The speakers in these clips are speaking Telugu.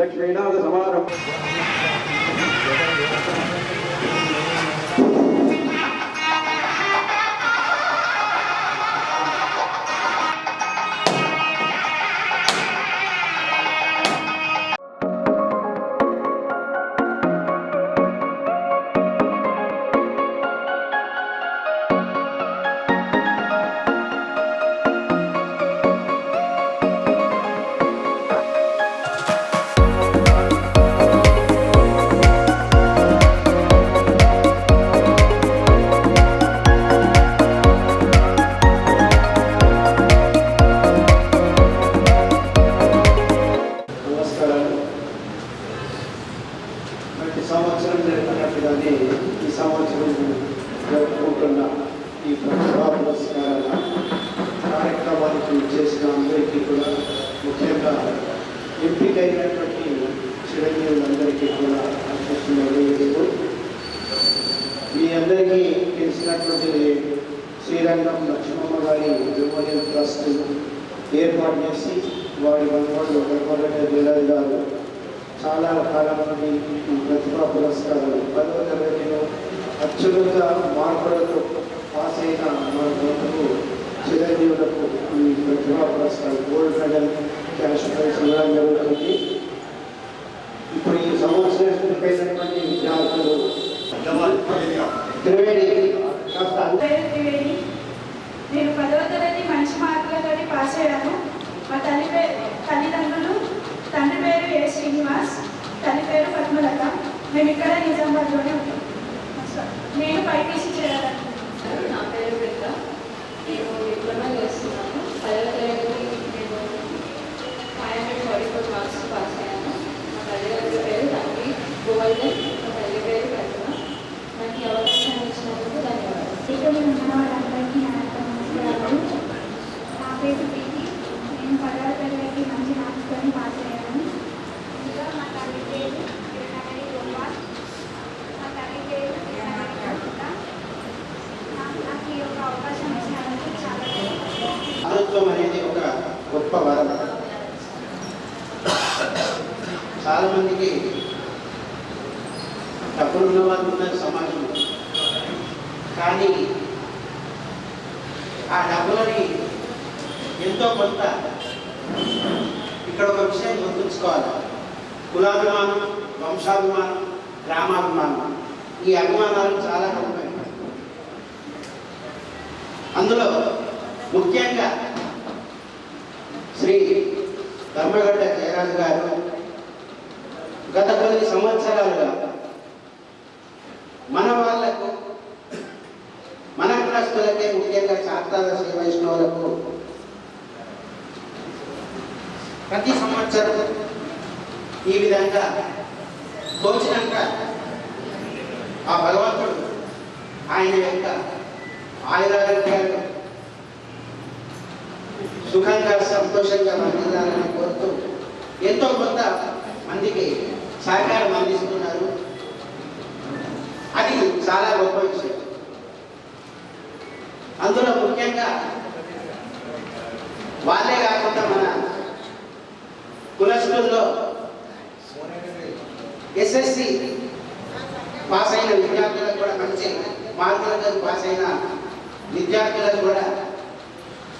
लक्ष्मीनाथ समारंभ మేము ఇక్కడ నిజామాబాద్లోనే ఉంటాం నేను పైపీసీ చేయాలనుకుంటున్నాను నా పేరు బిడ్డ నేను డిప్లొమా చేస్తున్నాను పదవ తరగతి నేను five hundred forty four marks pass అయ్యాను మా తల్లిదండ్రుల పేరు తండ్రి గోవర్ధన్ మా తల్లి పేరు ప్రతిమ నాకు ఈ అవకాశం ఇచ్చినందుకు ధన్యవాదాలు ఇక్కడ ఉన్న వాళ్ళందరికీ నా యొక్క నమస్కారాలు నా పేరు ప్రీతి నేను పదవ తరగతి మంచి మార్క్స్తో పాస్ అయ్యాను ఇంకా మా తల్లి పేరు కిరణమణి గోపాల్ మా తల్లి పేరు కిరణమణి కవిత నాకు నాకు ఈ యొక్క అవకాశం ఇచ్చినందుకు చాలా ధన్యవాదాలు. ఆనందం అనేది ఒక గొప్ప వరం చాలా మందికి డబ్బులు ఉన్న సమాజం ఉన్నారు సమాజంలో. కానీ ఆ డబ్బులని ఎంతో కొంత ఇక్కడ ఒక విషయం గుర్తుంచుకోవాలి. కులాభిమానం వంశాభిమానం గ్రామాభిమానం ఈ అభిమానాలు చాలా గొప్పవి అందులో ముఖ్యంగా శ్రీ ధర్మగడ్డ జయరాజు గారు గత కొన్ని సంవత్సరాలుగా మన వాళ్ళకు మన కులస్తులకే ముఖ్యంగా శాస్త్రాల శ్రీ వైష్ణవులకు ప్రతి సంవత్సరం ఈ విధంగా తోచినాక ఆ భగవంతుడు ఆయన యొక్క ఆయురారోగ్యాలు సుఖంగా సంతోషంగా వర్తిల్లాలని కోరుతూ ఎంతో కొంత మందికి సహకారం అందిస్తున్నారు. అది చాలా గొప్ప విషయం. అందులో ముఖ్యంగా వాళ్ళే కాకుండా మన కులస్కూల్లో ఎస్ఎస్సి పాస్ అయిన విద్యార్థులకు కూడా మంచి మార్కులతో పాస్ అయిన విద్యార్థులకు కూడా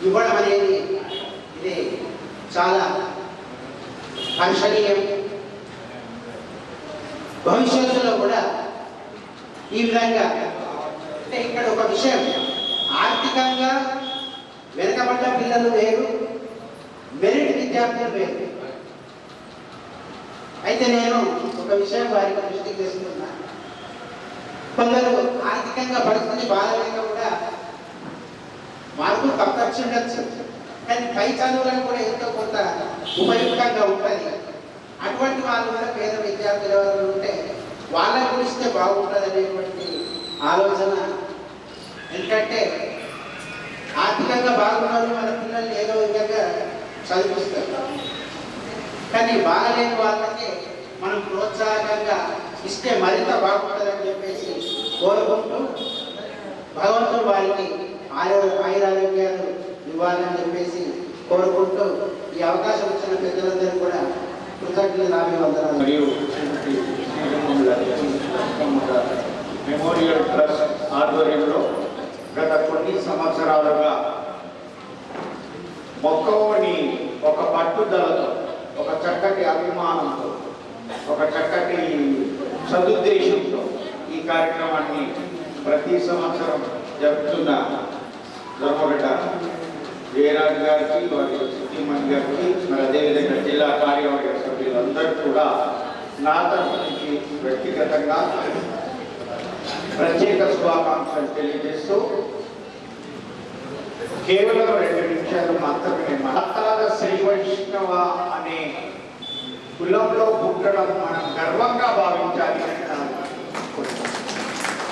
ఇవ్వడం అనేది ఇది చాలా హర్షణీయం. భవిష్యత్తులో కూడా ఈ విధంగా అంటే ఇక్కడ ఒక విషయం. ఆర్థికంగా వెనుకబడ్డ పిల్లలు వేరు మెరిట్ విద్యార్థులు వేరు అయితే నేను ఒక విషయం వారికి దృష్టికి తెస్తున్నా కొందరు ఆర్థికంగా పరిస్థితి బాధలేక కూడా మార్కులు తక్కువ వచ్చి ఉండొచ్చు. కానీ పై చదువులను కూడా ఎంతో కొంత ఉపయుక్తంగా ఉంటుంది. అటువంటి వాళ్ళు కూడా పేద విద్యార్థులు ఎవరు ఉంటే వాళ్ళ గురిస్తే బాగుంటుంది అనేటువంటి ఆలోచన. ఎందుకంటే ఆర్థికంగా బాగున్నారు మన పిల్లల్ని ఏదో విధంగా చదివిస్తారు కానీ బాగలేని వాళ్ళకి మనం ప్రోత్సాహకంగా ఇస్తే మరింత బాగుంటుందని చెప్పేసి కోరుకుంటూ భగవంతుడు వారికి ఆయు ఆయురారోగ్యాలు ఇవ్వాలని చెప్పేసి కోరుకుంటూ ఈ అవకాశం వచ్చిన పెద్దలందరూ కూడా మరియు మెమోరియల్ ట్రస్ట్ ఆధ్వర్యంలో గత కొన్ని సంవత్సరాలుగా మొక్కవని ఒక పట్టుదలతో ఒక చక్కటి అభిమానంతో ఒక చక్కటి సదుద్దేశంతో ఈ కార్యక్రమాన్ని ప్రతి సంవత్సరం జరుపుతున్న జరపబెట్టారు జయరాజ్ గారికి వారి సిద్ధిమణి గారికి మరి అదేవిధంగా జిల్లా కార్యవర్గ సభ్యులందరూ కూడా నా తరఫు వ్యక్తిగతంగా ప్రత్యేక శుభాకాంక్షలు తెలియజేస్తూ కేవలం రెండు నిమిషాలు మాత్రమే. మహత్తాల శ్రీ వైష్ణవ అనే కులంలో పుట్టడం మనం గర్వంగా భావించాలి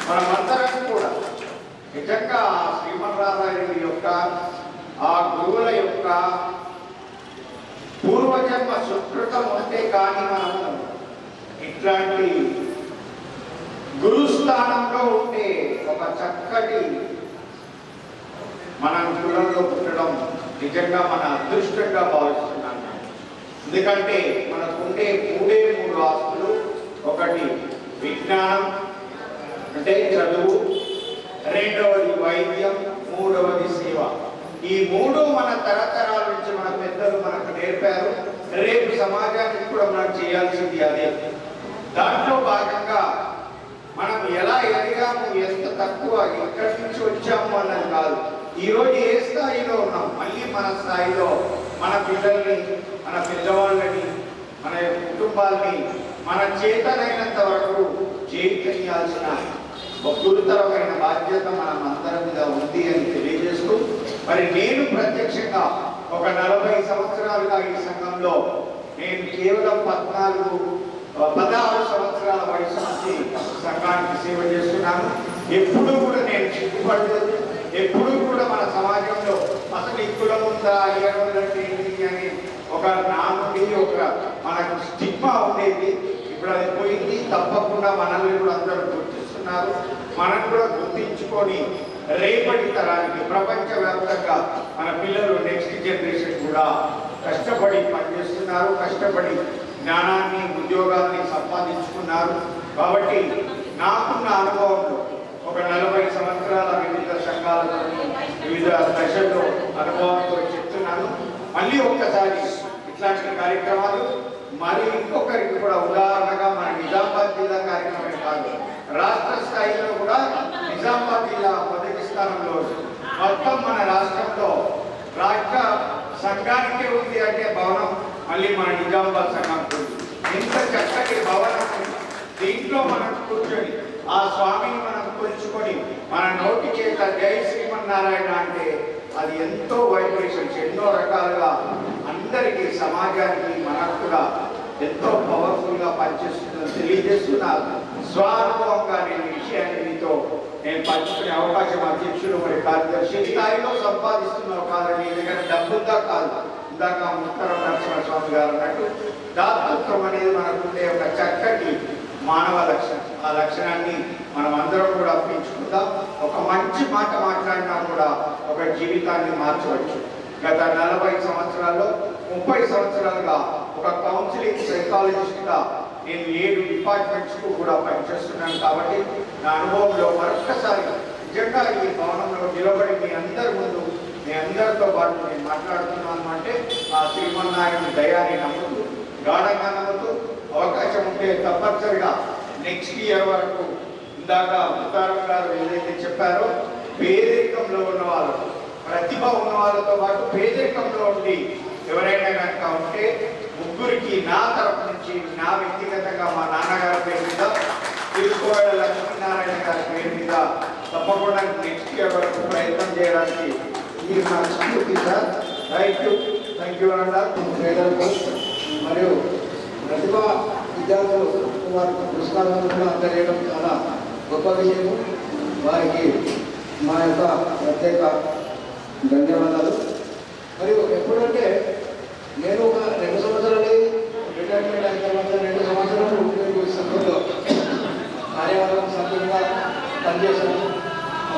మనమందరం కూడా నిజంగా శ్రీమన్ శ్రీమన్నారాయణుడి యొక్క ఆ గురువుల యొక్క పూర్వజన్మ సుకృతం ఉంటే కానీ మనము ఇట్లాంటి గురుస్థానంలో ఉంటే ఒక చక్కటి మనం కులంలో పుట్టడం నిజంగా మన అదృష్టంగా భావిస్తున్నాను ఎందుకంటే మనకు ఉండే మూడే మూడు ఆస్తులు. ఒకటి విజ్ఞానం అంటే చదువు. రెండవది వైద్యం మూడవది సేవ. ఈ మూడు మన తరతరాల నుంచి మన పెద్దలు మనకు నేర్పారు. రేపు సమాజానికి కూడా మనం చేయాల్సింది అదే. దాంట్లో భాగంగా మనం ఎలా ఎదిగాము ఎంత తక్కువ ఎక్కడి నుంచి వచ్చాము అన్నది కాదు. ఈ రోజు ఏ స్థాయిలో ఉన్నాం? మళ్ళీ మన స్థాయిలో మన పిల్లల్ని మన పెద్దవాళ్ళని మన కుటుంబాల్ని మన చేతనైనంత వరకు చేయాల్సిన ఒక గురుతరమైన బాధ్యత మనం అందరం మీద ఉంది అని తెలియజేస్తూ మరి నేను ప్రత్యక్షంగా ఒక నలభై సంవత్సరాలుగా ఈ సంఘంలో నేను కేవలం పద్నాలుగు పదహారు సంవత్సరాల వయసు నుంచి సంఘానికి సేవ చేస్తున్నాను. ఎప్పుడూ కూడా నేను సిగ్గుపడలేదు ఎప్పుడూ కూడా మన సమాజంలో అసలు ఇక్కడ ఉందా అంటే ఏంటి అని ఒక నానుడి ఒక మనకు స్టిగ్మా ఉండేది. ఇప్పుడు అది పోయింది. తప్పకుండా మనల్ని కూడా అందరూ గుర్తిస్తున్నారు. మనం కూడా గుర్తించుకొని రేపటి తరానికి ప్రపంచవ్యాప్తంగా మన పిల్లలు నెక్స్ట్ జనరేషన్ కూడా కష్టపడి పనిచేస్తున్నారు కష్టపడి జ్ఞానాన్ని ఉద్యోగాన్ని సంపాదించుకున్నారు. కాబట్టి నాకున్న అనుభవంలో ఒక నలభై సంవత్సరాల వివిధ సంఘాలతో వివిధ దశల్లో అనుభవంతో చెప్తున్నాను. మళ్ళీ ఒక్కసారి ఇట్లాంటి కార్యక్రమాలు మరి ఇంకొకరికి కూడా ఉదాహరణగా మన నిజామాబాద్ జిల్లా కార్యక్రమం కాదు రాష్ట్ర స్థాయిలో కూడా నిజామాబాద్ జిల్లా స్థానంలో మొత్తం మన రాష్ట్రంలో రాష్ట్ర సంఘానికే ఉంది అంటే భవనం మళ్ళీ మన నిజామాబాద్ సంఘానికి ఉంది. ఇంత చక్కటి భవనం దీంట్లో మనం కూర్చొని ఆ స్వామిని మనం కొలుచుకొని మన నోటి చేత జై శ్రీమన్నారాయణ అంటే అది ఎంతో వైబ్రేషన్స్ ఎన్నో రకాలుగా అందరికీ సమాజానికి మనకు కూడా ఎంతో పవర్ఫుల్గా పనిచేస్తుందని తెలియజేస్తున్నారు. స్వానుభవంగా నేను విషయాన్ని మీతో నేను పంచుకునే అవకాశం అధ్యక్షుడు మరి కార్యదర్శి. స్థాయిలో సంపాదిస్తున్నావు కాదని ఎందుకంటే డబ్బుందా కాదు? ఇందాక ముత్తర నరసింహ స్వామి గారు అన్నట్టు దాతృత్వం అనేది మనకుండే ఒక చక్కటి మానవ లక్షణం. ఆ లక్షణాన్ని మనం అందరం కూడా పెంచుకుందాం ఒక మంచి మాట మాట్లాడినా కూడా ఒక జీవితాన్ని మార్చవచ్చు. గత నలభై సంవత్సరాల్లో ముప్పై సంవత్సరాలుగా ఒక కౌన్సిలింగ్ సైకాలజిస్ట్గా నేను ఏడు డిపార్ట్మెంట్స్కు కూడా పనిచేస్తున్నాను కాబట్టి నా అనుభవంలో మరొక్కసారి నిజంగా ఈ భవనంలో నిలబడి మీ అందరి ముందు మీ అందరితో పాటు నేను మాట్లాడుతున్నాను అంటే ఆ శ్రీమన్నారాయణ దయాన్ని నమ్ముతూ గాఢంగా నమ్ముతూ అవకాశం ఉంటే తప్పనిసరిగా నెక్స్ట్ ఇయర్ వరకు ఇందాక ముతారం గారు ఏదైతే చెప్పారో పేదరికంలో ఉన్న వాళ్ళు ప్రతిభ ఉన్న వాళ్ళతో పాటు పేదరికంలో ఉండి ఎవరైనా కనుక ఉంటే ముగ్గురికి నా తరపు నుంచి నా వ్యక్తిగతంగా మా నాన్నగారి పేరు మీద తిరుకోవాడ లక్ష్మీనారాయణ గారి పేరు మీద తప్పకుండా నెక్స్ట్ ఇయర్ వరకు ప్రయత్నం చేయడానికి మీరు నా స్ఫూర్తి sir. Thank you thank you అన్నారు పేదలకు మరియు ప్రతిభ విద్యార్థులు వారికి పురస్కారాలు కూడా అందజేయడం చాలా గొప్ప విషయము. వారికి మా యొక్క ప్రత్యేక ధన్యవాదాలు. మరియు ఎప్పుడంటే నేను ఒక రెండు సంవత్సరాలు రిటైర్మెంట్ అయిన తర్వాత రెండు సంవత్సరాలు నేను ఈ సంఘంలో కార్యవర్గం సభ్యులుగా పనిచేశాను. ఆ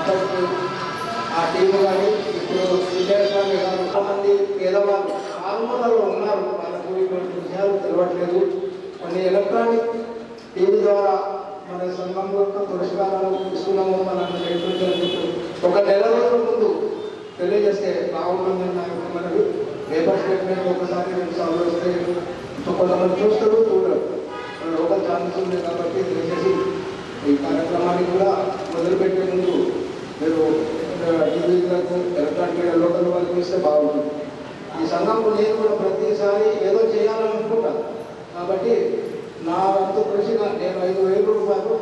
ఆ టీం కానీ ఇప్పుడు విజయస్వామి గారు చాలామంది పేదవాళ్ళు ఆందోళనలో ఉన్నారు. వాళ్ళకు ఇటువంటి విషయాలు తెలవట్లేదు. కొన్ని ఎలక్ట్రానిక్ టీవీ ద్వారా మన సంఘం యొక్క పురస్కారాలు తీసుకున్నాము మన రైతులు ఒక నెల రోజుల ముందు తెలియజేస్తే బాగుంటుందని నా యొక్క మనవి. పేపర్ స్టేట్మెంట్ ఒకసారి రెండు సార్లు వస్తే సో కొంతమంది చూస్తారు చూడరు లోకల్ ఛానల్స్ ఉంది కాబట్టి దయచేసి ఈ కార్యక్రమాన్ని కూడా మొదలుపెట్టే ముందు మీరు టీవీలకు ఎలక్ట్రానిక్ మీడియా లోకల్ వాళ్ళకి ఇస్తే బాగుంటుంది ఈ సంఘంలో నేను కూడా ప్రతిసారి ఏదో చేయాలనుకుంటా కాబట్టి నా వంతు కృషిగా నేను ఐదు వేల రూపాయలు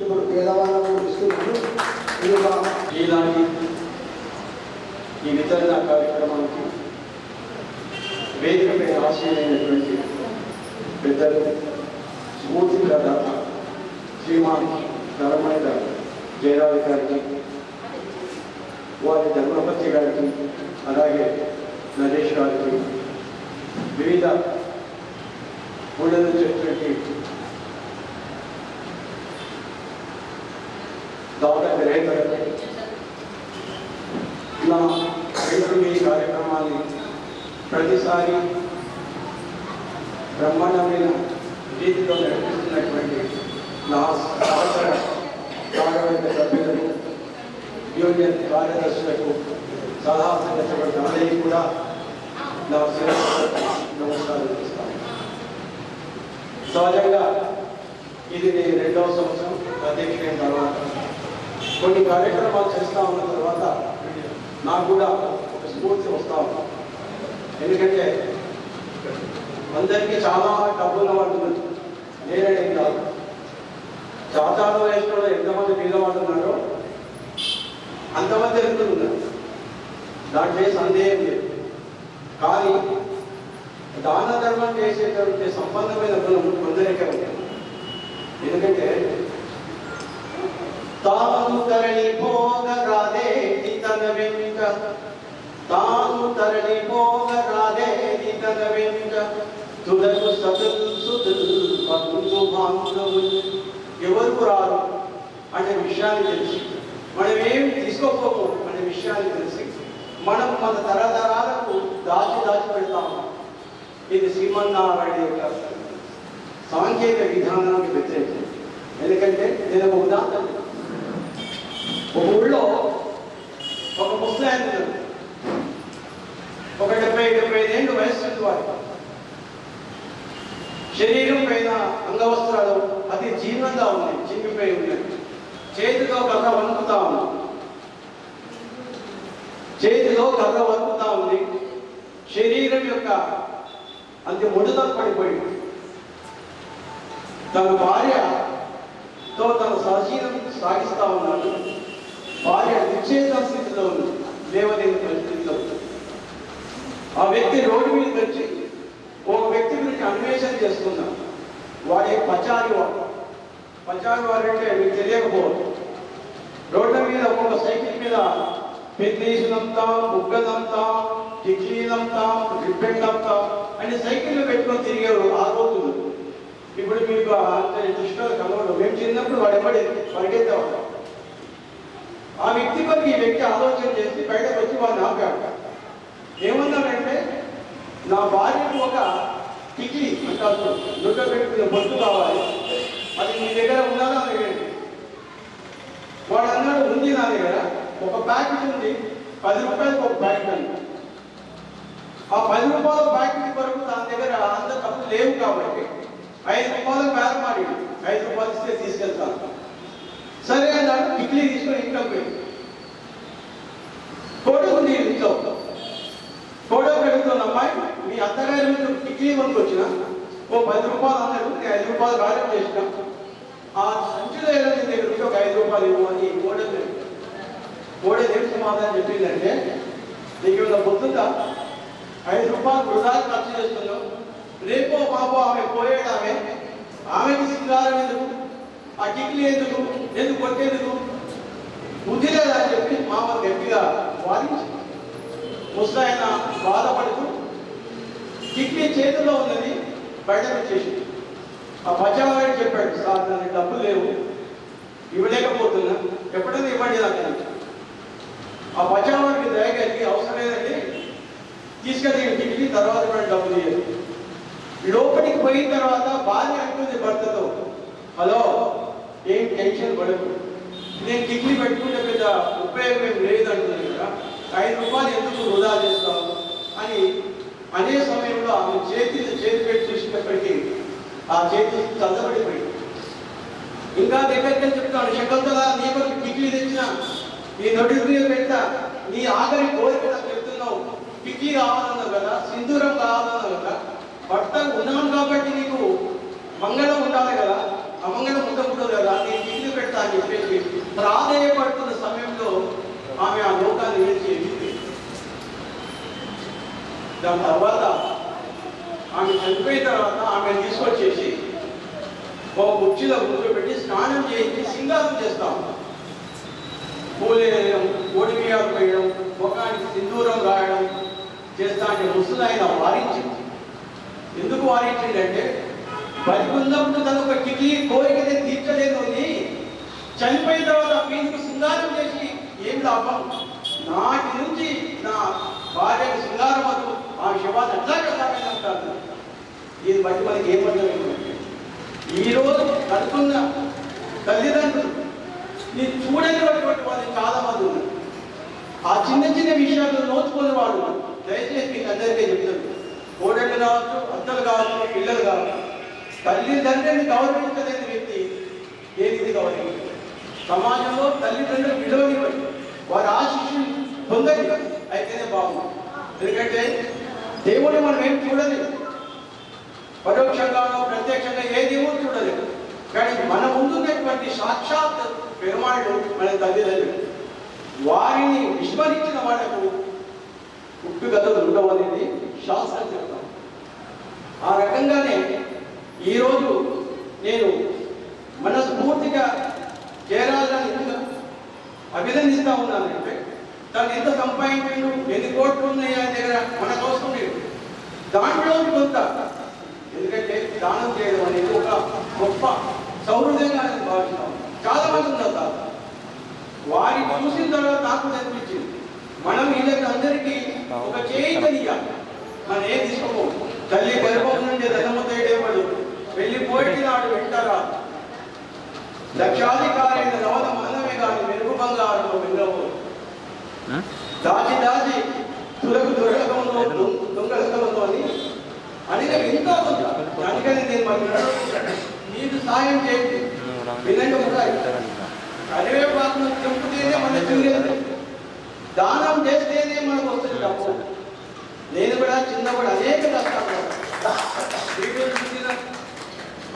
ఇప్పుడు పేదవాళ్ళకు ఇస్తున్నాను ఇది ఈ విధంగా కార్యక్రమానికి వేదికపై ఆశీలైనటువంటి పెద్దలు స్ఫూర్తి ప్రదాత శ్రీమాన్ ధర్మయ్య జయరాజు గారికి వారి ధర్మపతి గారికి అలాగే నరేష్ గారికి వివిధ ఊళ్ళ నుంచి వచ్చినటువంటి డాక్టర్ రేఖర్ ఇలా రైతులు ఈ కార్యక్రమాన్ని ప్రతిసారి బ్రహ్మాండమైన రీతిలో నడిపిస్తున్నటువంటి నా సహచర రాఘవేంద్ర సభ్యులకు యూనియన్ కార్యదర్శులకు సలహా సందర్శకులకు అందరికీ కూడా నా శిరస్సు నమస్కారం చేస్తాను సహజంగా ఇది నేను రెండవ సంవత్సరం అధ్యక్షుడైన తర్వాత కొన్ని కార్యక్రమాలు చేస్తా ఉన్న తర్వాత నాకు కూడా ఒక స్ఫూర్తి వస్తా ఎందుకంటే అందరికీ చాలా డబ్బులు వాళ్ళు ఉన్నారు. నేనే కాదు చాతాలో వయసులో ఎంతమంది పేదవాళ్ళు ఉన్నారో అంతమంది వ్యక్తులు ఉన్నారు. దాంట్లో సందేహం లేదు. కానీ దాన ధర్మం చేసేటువంటి సంబంధమైన గుణం కొందరికే ఉంటుంది ఎందుకంటే తాను తరణి భోగరాదే తన వెంట తాను తరణి భోగరాదే తన వెంట తుదకు సతుల్ సుతుల్ బంధు బాంధవులు. ఎవరు రారు? అనే విషయాన్ని తెలిసి. మనం ఏం తీసుకోకపోము అనే విషయాన్ని తెలిసి. మనం మన తరతరాలకు దాచి దాచి పెడతాము. ఇది శ్రీమన్నారాయణ యొక్క సాంకేతిక విధానానికి వ్యతిరేకం. ఎందుకంటే నేను ఒక ఉదాహరణ చెప్తాను. ఒక ఊళ్ళో ఒక ఒక డెబ్బై డెబ్బై ఐదేళ్ళు వయస్సు వారి శరీరం పైన అంగవస్త్రాలు అతి జీర్ణంగా ఉన్నాయి చింపిపోయి ఉన్నాయి. చేతితో కర్ర వణుకుతా ఉంది. చేతిలో కర్ర వణుకుతా ఉంది. శరీరం యొక్క అంత ముడుతలు పడిపోయింది. తన భార్యతో తన సజీవం సాగిస్తా ఉన్నాడు. భార్య నిశ్చేత స్థితిలో ఉంది. లేవలేని పరిస్థితిలో ఆ వ్యక్తి రోడ్డు మీదకి వచ్చి ఒక వ్యక్తి గురించి అన్వేషణ చేస్తున్నాడు వాడే పచారి వాడు. పచారి వాడు అంటే మీకు తెలియకపోవచ్చు. రోడ్ల మీద ఒక్కొక్క సైకిల్ మీద పెద్దీసినంతా బుగ్గనంతా టిక్లీనంతా రిబ్బెండంతా అని సైకిల్ పెట్టుకొని తిరిగారు ఆ రోజులు ఇప్పుడు మీకు అంత దృష్టిలో కలవడు మేము చిన్నప్పుడు వాడు ఎప్పటి పరిగెత్తేవాడు ఆ వ్యక్తి కొరకు ఈ వ్యక్తి ఆలోచన చేసి బయటకు వచ్చి వాడిని ఆపాడు. ఏమన్నానంటే నా భార్యకు ఒక టిక్లీ అంటారు నువ్వు పెట్టుకున్న బొట్టు కావాలి. అది మీ దగ్గర ఉన్నదా అని అడిగాడు. వాడు అన్నాడు ఉంది నా దగ్గర. ఒక ప్యాకెట్ ఉంది. పది రూపాయలకు ఒక ప్యాకెట్ అండి ఆ పది రూపాయల ప్యాకెట్ వరకు తన దగ్గర అంత డబ్బులు లేవు కాబట్టి ఐదు రూపాయలు బేరం మాడి ఐదు రూపాయలు ఇస్తే తీసుకెళ్తాను. సరే అన్నాడు టిక్లీ తీసుకొని ఇంట్లో పోయింది ఫోటో ఉంది ఇంట్లో. ఫోటో పెడుతున్న అమ్మాయి మీ అత్తగారి మీద టిక్లీ కొనుక్కొచ్చిన. ఓ పది రూపాయలు అన్నారు నేను ఐదు రూపాయలు రాజం చేసిన. ఆ సంచిలో ఏదో నీ దగ్గర ఉంటే ఒక ఐదు రూపాయలు ఇవ్వు అని ఓడే ఓడే ఏం సమాధానం చెప్పిందంటే నీకు ఇలా పొద్దుందా ఐదు రూపాయలు వృధా ఖర్చు చేస్తున్నావు. రేపో పాపో ఆమె పోయేడు ఆమె. ఆమెకి సింగారం ఎందుకు? ఆ కిక్లీ ఎందుకు? ఎందుకు వచ్చేందుకు బుద్ధి అని చెప్పి మామ గట్టిగా వారి ముసలాయన బాధపడుతూ కిడ్నీ చేతిలో ఉన్నది బయట చేసి ఆ బచావాడు చెప్పాడు సార్ నాకు డబ్బులు లేవు ఇవ్వలేకపోతున్నా ఎప్పుడైనా ఇవ్వండి నాకు ఆ బచావాడికి దయగలిగి అవసరం లేదండి తీసుకెళ్ళి ఇంటికి తర్వాత కూడా డబ్బులు ఇవ్వదు లోపలికి పోయిన తర్వాత బాధ అంటుంది భర్తతో హలో ఏం టెన్షన్ పడదు నేను కిడ్నీ పెట్టుకుంటే పెద్ద ఉపయోగం ఏం లేదంటుంది కదా. ఐదు రూపాయలు ఎందుకు వృధా చేస్తావు అని అదే సమయంలో ఆమె చేతి చేతి పెట్టి చూసినప్పటికీ ఆ చేతి చల్లబడిపోయింది. ఇంకా దగ్గరికి చెప్తాను శకుంతల నీ కొరకు పిక్లీ తెచ్చిన నీ నొడి మీద పెడతా నీ ఆఖరి కోరిక చెప్తున్నావు. పిక్లీ కావాలన్నావు కదా సింధూరం కావాలన్నావు కదా భర్త ఉన్నాను కాబట్టి నీకు మంగళం ఉండాలి కదా. అమంగళం ముట్టకూడదు కదా నేను కిడ్నీ పెడతా అని చెప్పేసి ప్రాధేయపడుతున్న సమయంలో ఆమె ఆ లోకాన్ని విడిచి వెళ్ళిపోయింది దాని తర్వాత ఆమె చనిపోయిన తర్వాత ఆమె తీసుకొచ్చేసి ఒక కుర్చీలో కూర్చోబెట్టి స్నానం చేయించి సింగారం చేస్తాం పూలేయడం ఓడిమియాలు పోయడం వేయడం ముఖానికి సింధూరం రాయడం చేస్తా అంటే ముసలాయన వారించింది. ఎందుకు వారించిందంటే బతికున్నప్పుడు తను ఒక కిటి కోరికనే తీర్చలేదు అని చనిపోయిన తర్వాత మీకు శృంగారం చేసి ఏం లాభం? నాటి నుంచి నా భార్య శృంగారం వద్దు ఆ శవాన్ని అట్లా కట్టాలని అంటారు? దీన్ని బట్టి మనకి ఏమర్థమైందంటే ఈరోజు కడుతున్న తల్లిదండ్రులు నేను చూడనిటువంటి వాళ్ళు చాలా మంది ఉన్నారు. ఆ చిన్న చిన్న విషయాలు నోచుకునే వాళ్ళు దయచేసి మీకు అందరికీ చెప్తాను. కోడళ్ళు కావచ్చు అత్తలు కావచ్చు పిల్లలు కావచ్చు తల్లిదండ్రులను గౌరవించలేని వ్యక్తి ఏది గౌరవించారు సమాజంలో తల్లిదండ్రులు విలువనివ్వండి వారి ఆశిష్యులు పొందనివ్వండి అయితేనే బాగుంది. ఎందుకంటే దేవుడిని మనం ఏం చూడలేదు. పరోక్షంగానో ప్రత్యక్షంగా ఏ దేవుడు చూడలేదు. కానీ మన ముందున్నటువంటి సాక్షాత్ పెరుమాళ్ళు మన తల్లిదండ్రులు. వారిని విస్మరించిన వాళ్ళకు పుట్టుకథలు ఉండవు అనేది శాస్త్రం చెప్తాం ఆ రకంగానే ఈరోజు నేను మనస్ఫూర్తిగా చేరాలని ఎందుకు అభినందిస్తా ఉన్నానంటే తను ఎంత సంపాదించిండు ఎన్ని కోట్లు ఉన్నాయి ఆయన దగ్గర మన కోసం లేదు. దాంట్లో కొంత ఎందుకంటే దానం చేయడం అనేది ఒక గొప్ప సౌహృదంగా నేను భావిస్తాను. చాలా మంది ఉన్నారు తాత వారి చూసిన తర్వాత నాకు అనిపించింది మనం వీళ్ళకి అందరికీ ఒక చేయితనియాలి మనం ఏం తీసుకోము? తల్లి గర్భం నుండి ధనము తేడేవాడు వెళ్ళిపోయి నాడు వెంటరా? లక్షాధికారైన నవల మానవే కాని మెరుగు బంగారు వింగవు దాచి దాచి తులకు దురగంలో దొంగలకంలో అని అనేక ఉంది? అందుకని నేను మరి నీకు సాయం చేయండి. వినండి మురాయి కరివేపాకును తెంపుతేనే మన చూడేది దానం చేస్తేనే మనకు వస్తుంది డబ్బు. నేను కూడా చిన్న కూడా అనేక కష్టాలు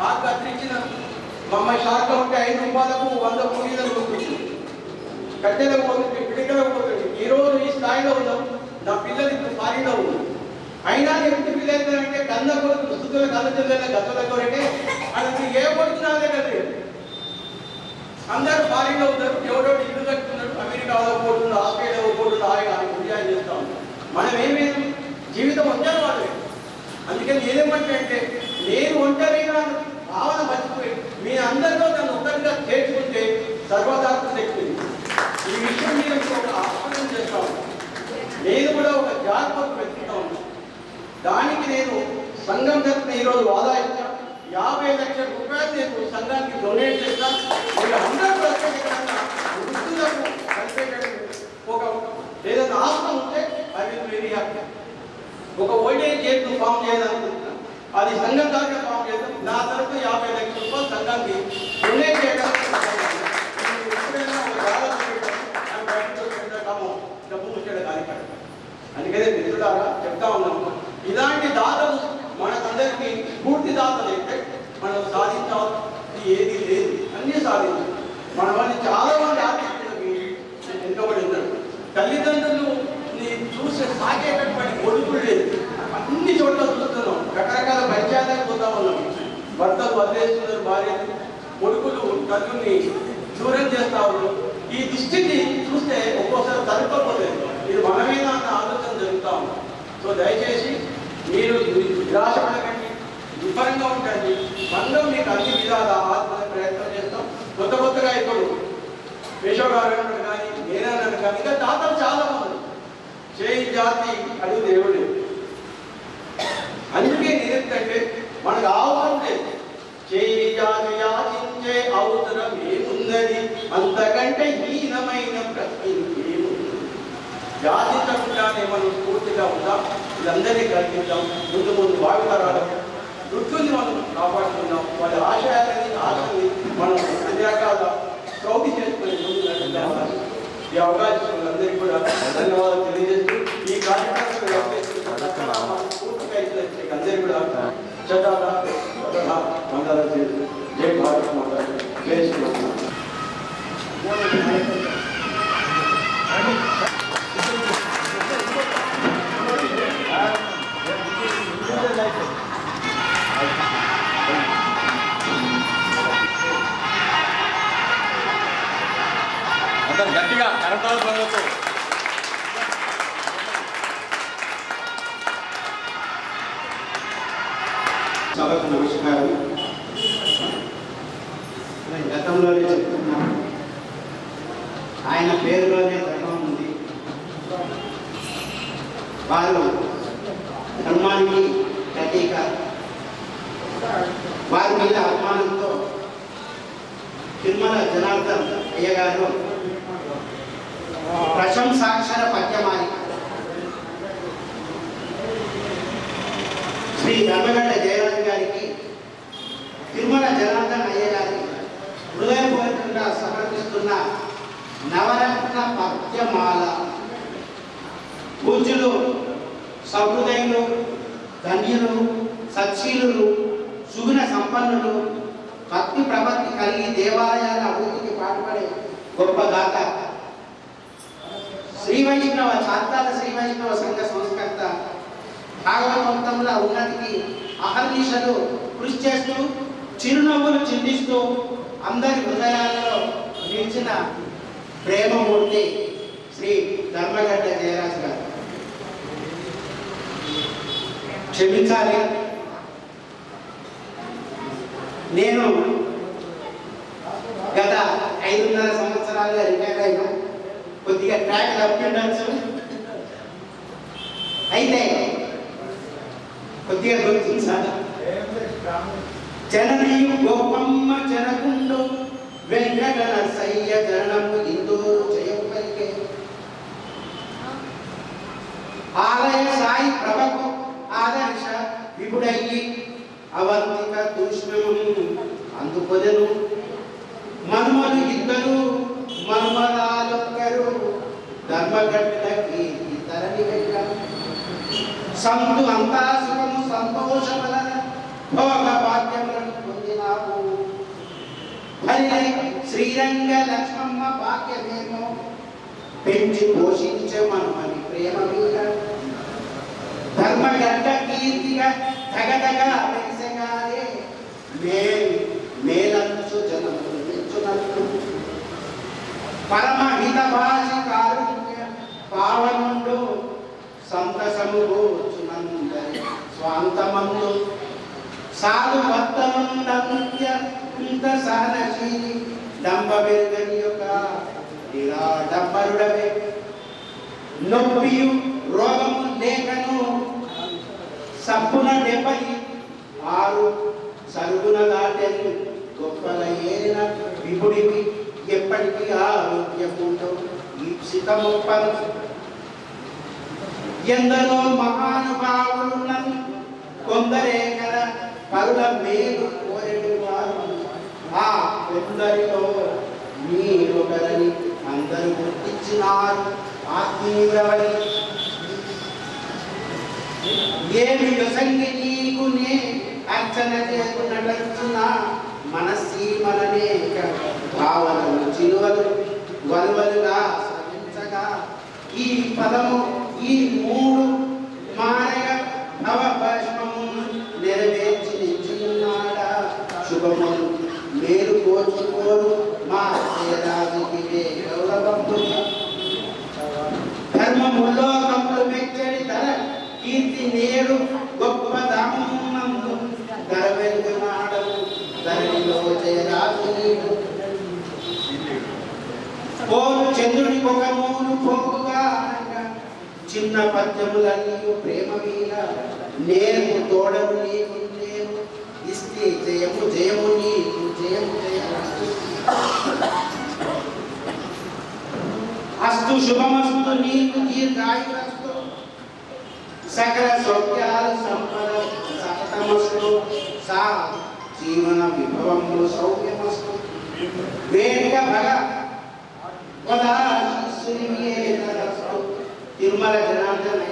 వీడియోలు కత్తిరించిన మమ్మల్ని శాఖ ఉంటే ఐదు రూపాయలకు వంద కూలీలకు పోతుంది కట్టెలకు పోతుంది పిడికలకు పోతుంది ఈ రోజు ఈ స్థాయిలో ఉన్నాం. నా పిల్లలు ఇప్పుడు ఫారీలో ఉన్నారు. అయినా ఎంత పిల్లలు అంటే కన్న కొరకు దుస్తుల కన్న చెల్లెల గతుల కొరకే అది ఏ కొడుకు కదా అందరూ ఫారీలో ఉన్నారు. ఎవరో ఇల్లు కట్టుకున్నారు. అమెరికాలో పోతుంది ఆస్ట్రేలియాలో పోతుంది ఆయన ఉద్యోగం చేస్తా ఉంటాం మనం ఏమేమి జీవితం ఒంటరి వాళ్ళే అందుకని నేనేమంటే అంటే నేను ఒంటరిగా భావన మర్చిపోయి మీ అందరిలో నన్ను ఒక్కరిగా చేర్చుకుంటే సర్వదాత్మ శక్తి. ఈ విషయం మీద ఒక ఆహ్వానం చేస్తాను నేను కూడా ఒక జాగ్రత్త పెట్టుకుంటా దానికి నేను సంఘం తరఫున ఈరోజు వాదా ఇచ్చా. యాభై లక్షల రూపాయలు నేను సంఘానికి డొనేట్ చేస్తాను మీరు అందరూ ప్రత్యేకంగా వృద్ధులకు కలిపేటట్టు ఒక ఏదైనా ఆసనం ఉంటే. అది వెరీ హ్యాపీ ఒక ఓల్డేజ్ గేట్ ఫామ్ చేయాలనుకుంటున్నాను. అది సంఘం దాకా నా తరపు యాభై లక్షల రూపాయలు సంఘానికి డొనేట్ చేయడానికి ఎప్పుడైనా ఒక డబ్బు ముచ్చడం కార్యక్రమం అందుకనే మిత్రులారా చెప్తా ఉన్నాము ఇలాంటి దాతలు మనకందరికీ పూర్తి దాతలు అయితే మనం సాధించాల్సి ఏది లేదు అన్నీ సాధించాలి. మన వాళ్ళు చాలా మంది ఆర్థికులకి వెనుకబడి ఉన్నారు తల్లిదండ్రులు చూసే సాగేటటువంటి కొడుకులు లేదు అన్ని చోట్ల చూస్తున్నాం. రకరకాల పంచాయతీలకు పోతా ఉన్నాం. భర్త వదిలేస్తున్నారు భార్య కొడుకులు తల్లుని దూరం చేస్తా ఉన్నారు. ఈ దృష్టిని చూస్తే ఒక్కోసారి తడుకోలేదు మీరు మన మీద అన్న ఆలోచన జరుగుతా ఉంది. సో దయచేసి మీరు నిరాశ పడకండి విఫలంగా ఉండండి. మనలో మీకు అన్ని విధాల ఆత్మ ప్రయత్నం చేస్తాం. కొత్త కొత్తగా ఇప్పుడు పేషో గారు అన్నాడు కానీ నేనన్నాడు కానీ ఇంకా తాతలు చాలా మంది. చేయి జాతి అడుగు దేవుడు అందుకే నేనంటే మనకు ఆహ్వానం లేదు. యాచించే అవసరం ఏమున్నది అంతకంటే హీనమైన ప్రశ్న ఏముంది మనం పూర్తిగా ఉందాం? వీళ్ళందరినీ కల్పిద్దాం. ముందు ముందు భావితరాలు వృద్ధుల్ని మనం కాపాడుతున్నాం వాళ్ళ ఆశయాలని ఆశని మనం రకరకాల క్రౌడి చేసుకుని ముందు ఈ అవకాశం అందరికీ కూడా ధన్యవాదాలు తెలియజేస్తూ ఈ కార్యక్రమం పూర్తిగా ఇచ్చిన అందరికీ కూడా చట్టాల మంగళం చేస్తూ జై భారత్ మాత జై శ్రీరామ్ అందరు తిరుమల జనార్దన్ అయ్య గారికి హృదయపూర్వకంగా సమర్పిస్తున్న నవరత్న పద్యమాల. పూజ్యులు సహృదయులు ధన్యులు సచ్చీలులు సుగుణ సంపన్నులు భక్తి ప్రపత్తి కలిగి దేవాలయాల అభివృద్ధికి పాటుపడే గొప్ప గాథ. శ్రీ వైష్ణవ చాత్తాల శ్రీ వైష్ణవ సంఘ సంస్కర్త భాగవతముల ఉన్నతికి అహర్నిశలు కృషి చేస్తూ చిరునవ్వులు చిందిస్తూ అందరి హృదయాలలో నిలిచిన ప్రేమమూర్తి శ్రీ ధర్మగడ్డ జయరాజు గారు. క్షమించాలి. నేను గత ఐదున్నర సంవత్సరాలుగా రిటైర్ అయినా కొద్దిగా ట్రాక్ తప్పిండొచ్చు అయితే కొద్దిగా గుర్తించాలి? జననీ గోపమ్మ జనకుండు వెంకట నరసయ్య జనము ఇందు జయము ఆలయ సాయి ప్రభకు ఆదర్శ విపుడయ్యి అవంతిక తూష్ణము అందుకొదెను మనుమలు ఇద్దరు మనుమలాలొక్కరు ధర్మగట్టకి తరలి వెళ్ళారు సంతు అంతా సుఖము సంతోషముల భోగ భాగ్యములను హరి శ్రీరంగ లక్ష్మమ్మ భాగ్యమేమో పెంచి పోషించే మనమని ప్రేమ మీద. గంట కీర్తిగా తగదగా పెంచగానే మేలు మేలంచు జనములు మెచ్చునట్లు. పరమహిత భాషి కారుణ్య పావనుండు సంతసము కూర్చునందరి స్వాంతమందు. సాధు భక్తముందంత్య ఇంత సహనశీలి డంబ వెరుగని యొక్క నిరాడంబరుడవే. నొప్పియు రోగము లేఖను సప్పున దెబ్బలి ఆరు సరుగున దాటెను. గొప్పల ఏరిన విపుడికి ఎప్పటికీ ఆరోగ్యముంటూ ఈప్సితముప్పను ఎందరో మహానుభావులున్నను కొందరే కదా. పరుల మేలు కోరెడు వారు ఆ కొందరిలో మీరొకరని అందరూ గుర్తించినారు ఆత్మీయులవని ఏమి యొసంగి నీకు నే అర్చన చేసుకున్నట్లున్నా మన సీమలనే భావనలు చిలువలు వలువలుగా శ్రమించగా ఈ పదము ఈ మూడు మానయ భవ శుభములు మీరు కోరుకోరు మా శ్రీరాజుకి గౌరవము ధర్మములో కప్పులు మెచ్చడి తన కీర్తి నేడు గొప్ప దామమునందు ధర వెలుగునాడము ధరణిలో జయరాజు నీడు. పోరు చంద్రుడి ఒక మూడు పొంగుగా చిన్న పద్యములన్నీ ప్రేమ మీద నేను తోడను నీకుంటే నేను జయము జయము నీకు జయము అస్తు శుభమస్తు నీకు దీర్ఘాయురస్తు సకల సౌఖ్యాలు సంపద సతమస్తు సా జీవన విభవములు సౌఖ్యమస్తు. వేడుక భగ వదాస్తు తిరుమల జనార్దనయ్య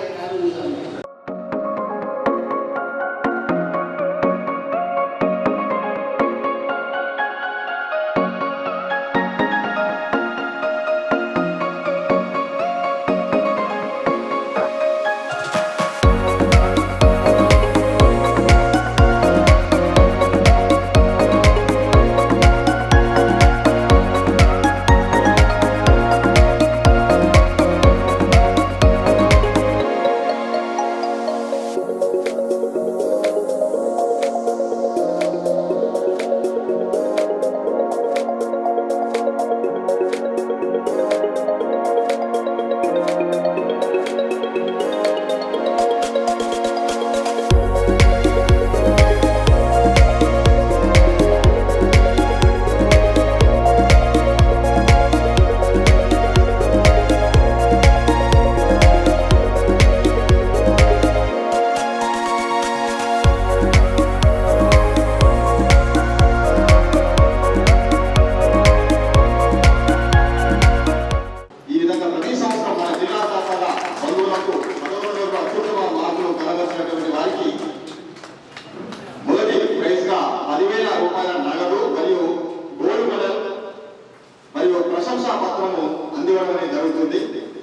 ఉంది. జరుగుతుంది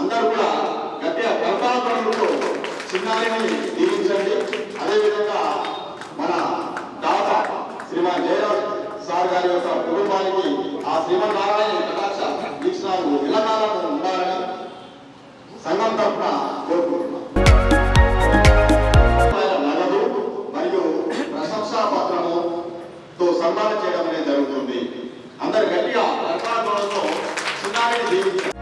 అందరూ కూడా గట్టిగా కర్తాపరులతో చిన్నారిని దీవించండి. అదేవిధంగా మన దాత శ్రీమాన్ జయరాజ్ సార్ గారి యొక్క కుటుంబానికి ఆ శ్రీమన్నారాయణ కటాక్ష వీక్షణాలు ఇళ్ళకాలను ఉండాలని సంఘం తరఫున కోరుకుంటున్నాం. నగదు మరియు ప్రశంసా పత్రముతో సన్మానం చేయడం అనేది జరుగుతుంది. అందరు గట్టిగా కర్తాపరులతో చిన్నారిని దీవించారు